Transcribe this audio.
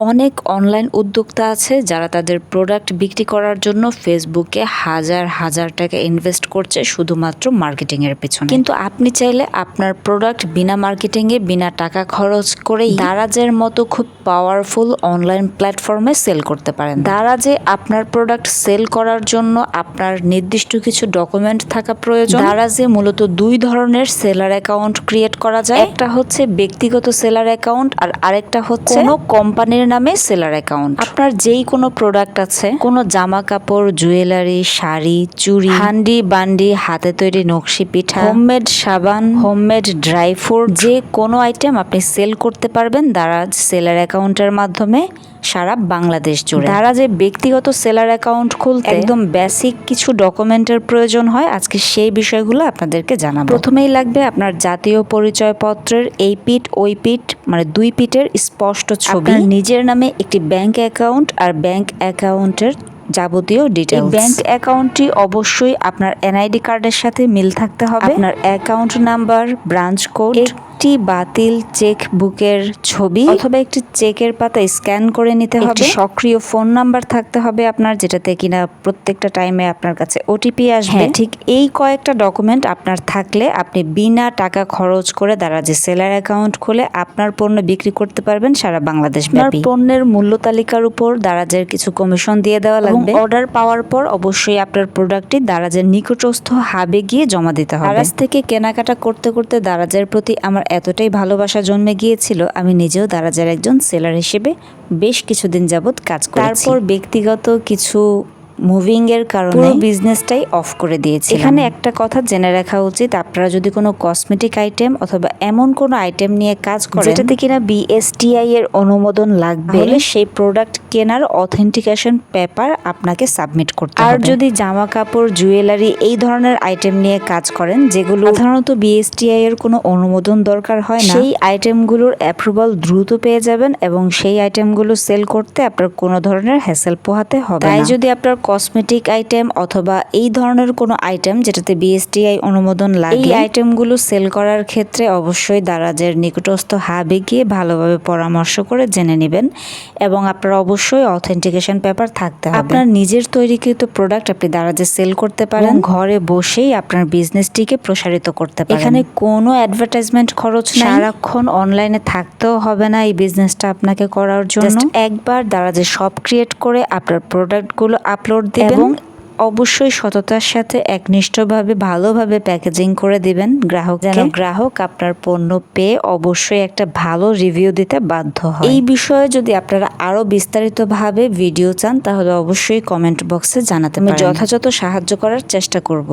অনেক অনলাইন উদ্যোক্তা আছে যারা তাদের প্রোডাক্ট বিক্রি করার জন্য ফেসবুকে হাজার হাজার টাকা ইনভেস্ট করছে শুধুমাত্র মার্কেটিং এর পেছনে। কিন্তু আপনি চাইলে আপনার প্রোডাক্ট বিনা মার্কেটিং এ বিনা টাকা খরচ করেই দারাজের মতো খুব পাওয়ারফুল অনলাইন প্ল্যাটফর্মে সেল করতে পারেন। দারাজে আপনার প্রোডাক্ট সেল করার জন্য আপনার নির্দিষ্ট কিছু ডকুমেন্ট থাকা প্রয়োজন। দারাজে মূলত দুই ধরনের সেলার অ্যাকাউন্ট ক্রিয়েট করা যায়। একটা হচ্ছে ব্যক্তিগত সেলার অ্যাকাউন্ট আর আরেকটা হচ্ছে কোনো কোম্পানির নামে সেলার অ্যাকাউন্ট আপনার যেই কোনো প্রোডাক্ট আছে, কোনো জামা কাপড় জুয়েলারি শাড়ি, চুড়ি, হান্ডি বান্ডি, হাতে তৈরি নকশি পিঠা হোমমেড সাবান হোমমেড ড্রাই ফ্রুট যে কোনো আইটেম আপনি সেল করতে পারবেন। দারাজ সেলার অ্যাকাউন্টের মাধ্যমে সারা বাংলাদেশ জুড়ে। তারা যে ব্যক্তিগত সেলার অ্যাকাউন্ট খুলতে একদম বেসিক কিছু ডকুমেন্টের প্রয়োজন হয় আজকে সেই বিষয়গুলো আপনাদেরকে জানাব। প্রথমেই লাগবে আপনার জাতীয় পরিচয়পত্রের এই পিঠ ওই পিঠ মানে দুই পিঠের স্পষ্ট ছবি। নিজের নামে একটি ব্যাংক অ্যাকাউন্ট আর ব্যাংক অ্যাকাউন্টের যাবতীয় ডিটেলস ব্যাংক অ্যাকাউন্টটি অবশ্যই আপনার এনআইডি কার্ডের সাথে মিল থাকতে হবে। আপনার অ্যাকাউন্ট নাম্বার ব্রাঞ্চ কোড একটি বাতিল চেক বুকের ছবি অথবা একটি চেকের পাতা স্ক্যান করে নিতে হবে। সক্রিয় ফোন নাম্বার থাকতে হবে আপনার যেটাতে কিনা প্রত্যেকটা টাইমে আপনার কাছে ওটিপি আসবে। ঠিক এই কয়েকটা ডকুমেন্ট আপনার থাকলে আপনি বিনা টাকা খরচ করে দ্বারা যে সেলার অ্যাকাউন্ট খুলে আপনার পণ্য বিক্রি করতে পারবেন সারা বাংলাদেশ ব্যাপী। পণ্যের মূল্য তালিকার উপর দারাজের কিছু কমিশন দিয়ে দেওয়া লাগবে। অর্ডার পাওয়ার পর অবশ্যই আপনার প্রোডাক্টটি দারাজের নিকটস্থ হাবে গিয়ে জমা দিতে হবে। দারাজ থেকে কেনাকাটা করতে করতে দারাজের প্রতি আমার এতটাই ভালোবাসা জন্মে গিয়েছিল, আমি নিজেও দারাজার একজন সেলার হিসেবে বেশ কিছুদিন যাবৎ কাজ করি তারপর ব্যক্তিগত কিছু মুভিং এর কারণে পুরো বিজনেসটাই অফ করে দিয়েছি এখানে একটা কথা জেনে রাখা উচিত আপনারা যদি কোনো কসমেটিক আইটেম অথবা এমন কোনো আইটেম নিয়ে কাজ করেন যেটাতে কিনা বিএসটিআই এর অনুমোদন লাগবে সেই প্রোডাক্ট কেনার অথেন্টিকেশন পেপার আপনাকে সাবমিট করতে হবে। আর যদি জামা কাপড় জুয়েলারি এই ধরনের আইটেম নিয়ে কাজ করেন যেগুলো সাধারণত বিএসটিআই এর কোনো অনুমোদন দরকার হয় না। সেই আইটেমগুলোর অ্যাপ্রুভাল দ্রুত পেয়ে যাবেন এবং সেই আইটেমগুলো সেল করতে আপনার কোনো ধরনের হ্যাসেল পোহাতে হবে তাই যদি আপনার কসমেটিক আইটেম অথবা এই ধরনের কোনো আইটেম যেটাতে বিএসটিআই অনুমোদন লাগে? এই আইটেমগুলো সেল করার ক্ষেত্রে অবশ্যই দারাজের নিকটস্থ হাবে গিয়ে ভালোভাবে পরামর্শ করে জেনে নেবেন এবং আপনার অবশ্যই অথেন্টিকেশন পেপার থাকতে হবে। আপনার নিজের তৈরিকৃত প্রোডাক্ট আপনি দারাজে সেল করতে পারেন। ঘরে বসেই আপনার বিজনেসটিকে প্রসারিত করতে পারেন। এখানে কোনো অ্যাডভার্টাইজমেন্ট খরচ নাই। সারাক্ষণ অনলাইনে থাকতেও হবে না এই বিজনেসটা আপনাকে করার জন্য। একবার দারাজে শপ ক্রিয়েট করে আপনার প্রোডাক্টগুলো আপলোড দিবেন এবং অবশ্যই সততার সাথে একনিষ্ঠভাবে ভালোভাবে প্যাকেজিং করে দিবেন। গ্রাহক যেন গ্রাহক আপনার পণ্য পেয়ে অবশ্যই একটা ভালো রিভিউ দিতে বাধ্য হয়। এই বিষয়ে যদি আপনারা আরও বিস্তারিতভাবে ভিডিও চান তাহলে অবশ্যই কমেন্ট বক্সে জানাতে আমি যথাযথ সাহায্য করার চেষ্টা করব।